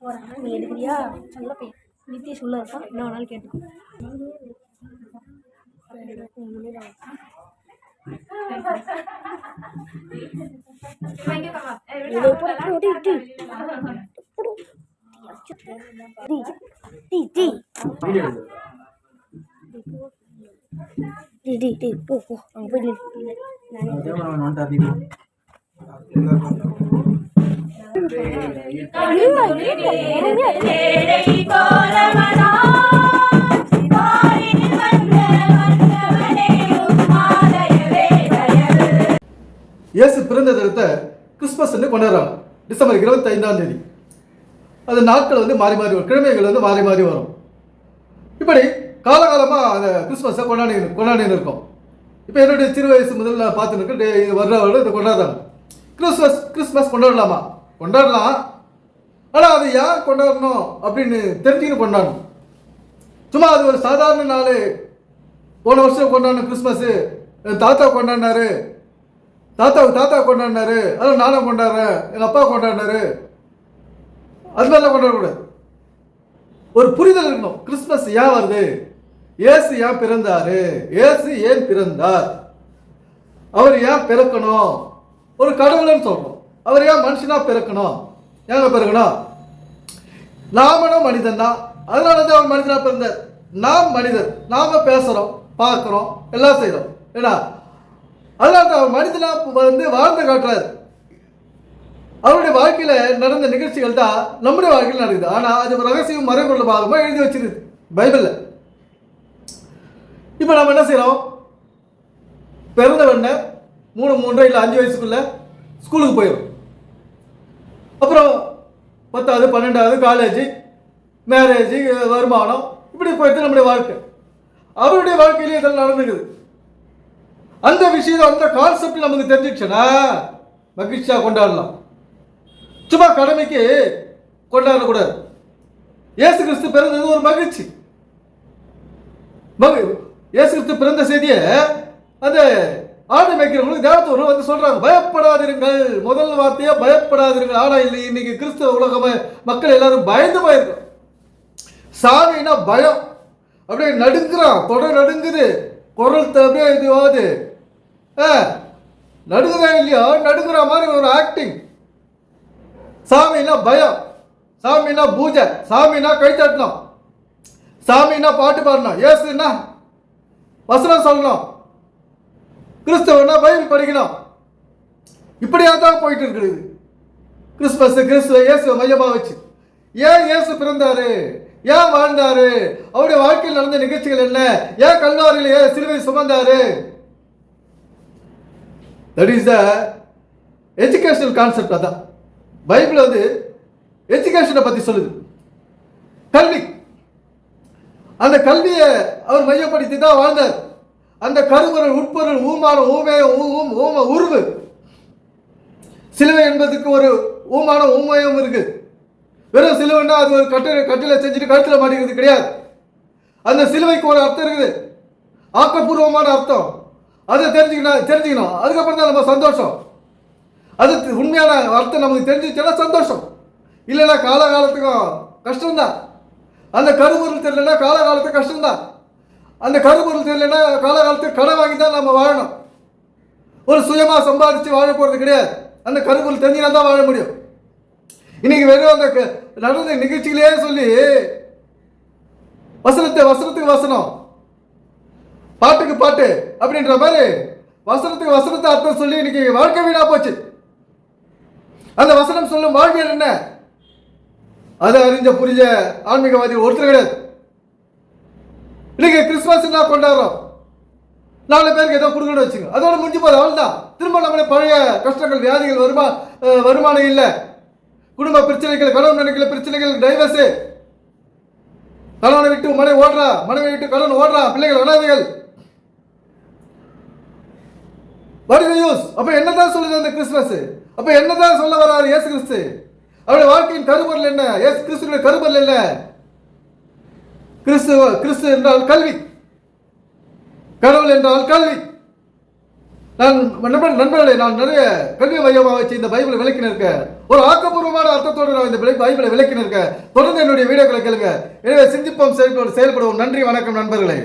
போறாங்க நீ எடுக்கிறியா நல்ல பையன் நித்திய சொல்ல என்ன வேணாலும் கேட்டுக்கோ இது போடு, பிறந்த தினத்தை கிறிஸ்மஸ்ன்னு கொண்டாடுறாங்க. டிசம்பர் இருபத்தி ஐந்தாம் தேதி. அது நாட்கள் வந்து மாறி மாறி வரும். கிழமைகள் வந்து மாறி மாறி வரும். இப்படி காலகாலமாக அந்த கிறிஸ்மஸை கொண்டாடி கொண்டாடின்னு இருக்கோம். இப்போ என்னுடைய சிறு வயசு முதல்ல நான் பார்த்துன்னு டே வர்ற வருடம் இதை கொண்டாடுறாங்க. கிறிஸ்மஸ் கிறிஸ்மஸ் கொண்டாடலாமா? கொண்டாடலாம். ஆனால் அது ஏன் கொண்டாடணும் அப்படின்னு தெரிஞ்சுக்கிட்டு கொண்டாடணும். சும்மா அது ஒரு சாதாரண நாள். போன வருஷம் கொண்டாடின கிறிஸ்மஸ்ஸு தாத்தா கொண்டாடினாரு. தாத்தாவுக்கு தாத்தா கொண்டாடினாரு அதான் நானும் கொண்டாடுறேன் எங்கள் அப்பா கொண்டாடினாரு. அது மாதிரிலாம் கொண்டாடக்கூடாது ஒரு புரிதல் இருக்கணும். கிறிஸ்மஸ் ஏன் வருது? ஏசு ஏன் பிறந்தாரு? ஏசு ஏன் பிறந்தார்? அவர் ஏன் பிறக்கணும்? ஒரு கடவுள்னு சொல்றோம். அவர் ஏன் மனுஷனா பிறக்கணும்? ஏங்க பிறக்கணும்? நாமனும் மனிதன் தான். அதனால தான் அவர் மனிதனா பிறந்தார். நாம் மனிதர். நாம பேசுறோம் பார்க்குறோம் எல்லாம் செய்கிறோம் ஏன்னா அதனால அவர் மனிதனா வந்து வாழ்ந்து காட்டுறாரு. அவருடைய வாழ்க்கையில நடந்த நிகழ்ச்சிகள் தான் நம்முடைய வாழ்க்கையில் நடக்குது. ஆனா அது ஒரு ரகசியம் மறைபொருள் பாகமா எழுதி வச்சிருக்கு பைபிள்ல. இப்போ நம்ம என்ன செய்கிறோம் பிறந்த உடனே மூணு மூன்றரை இல்லை அஞ்சு வயசுக்குள்ள ஸ்கூலுக்கு போயிடும் அப்புறம் பத்தாவது பன்னெண்டாவது காலேஜ் மேரேஜ் வருமானம் இப்படி போயிட்டு நம்முடைய வாழ்க்கை. அவருடைய வாழ்க்கையிலே இதெல்லாம் நடந்துக்குது அந்த விஷயம் அந்த கான்செப்ட் நமக்கு தெரிஞ்சிச்சுன்னா மகிழ்ச்சியாக கொண்டாடலாம். சும்மா கடமைக்கு கொண்டாடக்கூடாது. இயேசு கிறிஸ்து பிறந்தது ஒரு மகிழ்ச்சி. மகி இயேசு கிறிஸ்து பிறந்த செய்தியை அந்த ஆடு மேய்க்கிறவங்களுக்கு தேவத்தூர் வந்து சொல்றாங்க பயப்படாதிருங்கள். முதல் வார்த்தையா பயப்படாதிருங்கள். ஆனா இல்லை இன்னைக்கு கிறிஸ்தவ உலகம் மக்கள் எல்லாரும் பயந்து போயிருக்கோம். சாமின்னா பயம். அப்படியே நடுங்குறான். தொடர் நடுங்குது. குரல் த- அப்படியே இதுவாது ஆ நடுங்குதா இல்லையோ? நடுங்கிற மாதிரி ஒரு ஆக்டிங் சாமின்னா பயம். சாமின்னா பூஜை. சாமின்னா கைத்தட்டணும். சாமின்னா பாட்டு பாடணும். ஏசுன்னா வசனம் சொல்லணும். கிறிஸ்தவனா பைபிள் படிக்கணும். இப்படியா தான் போயிட்டு இருக்குது கிறிஸ்மஸ் கிறிஸ்துவ இயேசு மையமாக வச்சு. ஏன் இயேசு பிறந்தாரு? ஏன் வாழ்ந்தாரு? அவருடைய வாழ்க்கையில் நடந்த நிகழ்ச்சிகள் என்ன? ஏன் கல்வாரியில் ஏன் சிலுவை சுமந்தாரு? That is the educational concept அதான். பைபிள் வந்து எஜுகேஷனை பற்றி சொல்லுது. கல்வி. அந்த கல்வியை அவர் மையப்படுத்தி தான் வாழ்ந்தார். அந்த கருவரல் உட்பொருள் ஊமான ஊமே ஊம் ஊம உருவு. சிலுவை என்பதுக்கு ஒரு ஊமான ஊமையும் இருக்கு. வெறும் சிலுவைன்னா அது ஒரு கட்டில கட்டில செஞ்சுட்டு கழுத்தில் மாட்டிக்கிறது கிடையாது. அந்த சிலுவைக்கு ஒரு அர்த்தம் இருக்குது. ஆக்கப்பூர்வமான அர்த்தம். அதை தெரிஞ்சுக்கணும் தெரிஞ்சுக்கணும். அதுக்கப்புறம் தான் நம்ம சந்தோஷம். அது உண்மையான அர்த்தம் நமக்கு தெரிஞ்சிச்சுன்னா சந்தோஷம். இல்லைன்னா காலகாலத்துக்கும் கஷ்டம்தான். அந்த கருபொருள் தெரியலன்னா காலகாலத்துக்கு கஷ்டம்தான். அந்த கருபொருள் தெரியலன்னா காலகாலத்துக்கு கடன் வாங்கி தான் நம்ம வாழணும். ஒரு சுயமாக சம்பாதிச்சு வாழ போகிறது கிடையாது. அந்த கருப்பொருள் தெரிஞ்சினா தான் வாழ முடியும். இன்னைக்கு வெறும் அந்த க- நடந்த நிகழ்ச்சிகளே சொல்லி வசனத்தை வசனத்துக்கு வசனம். பாட்டுக்கு பாட்டு அப்படின்ற மாதிரி வசனத்துக்கு வசனத்தை அர்த்தம் சொல்லி இன்னைக்கு வாழ்க்கை வீணா போச்சு. அந்த வசனம் சொல்லும் வாழ்வியல் என்ன? அதை அறிஞ்ச புரிஞ்ச ஆன்மீகவாதி ஒருத்தர் கிடையாது. இன்னைக்கு கிறிஸ்துமஸ் என்ன கொண்டாடுறோம்? நாலு பேருக்கு ஏதோ கொடுக்கணும் வச்சுங்க அதோட முடிஞ்சு போகுது அவ்வளோதான் திரும்ப நம்மளே பழைய கஷ்டங்கள் வியாதிகள் வருமா வருமானம் இல்லை. குடும்ப பிரச்சனைகள் கடன் நினைக்கிற பிரச்சனைகள் டைவர்ஸு கணவனை விட்டு மனைவி ஓடுறா மனைவி விட்டு கடன் ஓடுறா பிள்ளைகள் வராதுகள் வாட் இஸ் யூஸ் அப்ப என்னதான் சொல்லுது அந்த கிறிஸ்துமஸ் அப்ப என்னதான் சொல்ல வராரு இயேசு கிறிஸ்து? அவருடைய வாழ்க்கையின் கருபொருள் என்ன? இயேசு கிறிஸ்துவின் கருபொருள் என்ன? கிறிஸ்துவ கிறிஸ்து என்றால் கல்வி. கடவுள் என்றால் கல்வி. நான் நண்பர் நண்பர்களை நான் நிறைய கல்வி மையமாக வச்சு இந்த பைபிளை விளக்கி நிற்க ஒரு ஆக்கப்பூர்வமான அர்த்தத்தோடு நான் இந்த பைபிளை விளக்கி நிற்க தொடர்ந்து என்னுடைய வீடியோக்களை கேளுங்க. எனவே சிந்திப்போம் செயல்படுவோம் செயல்படுவோம். நன்றி வணக்கம் நண்பர்களே.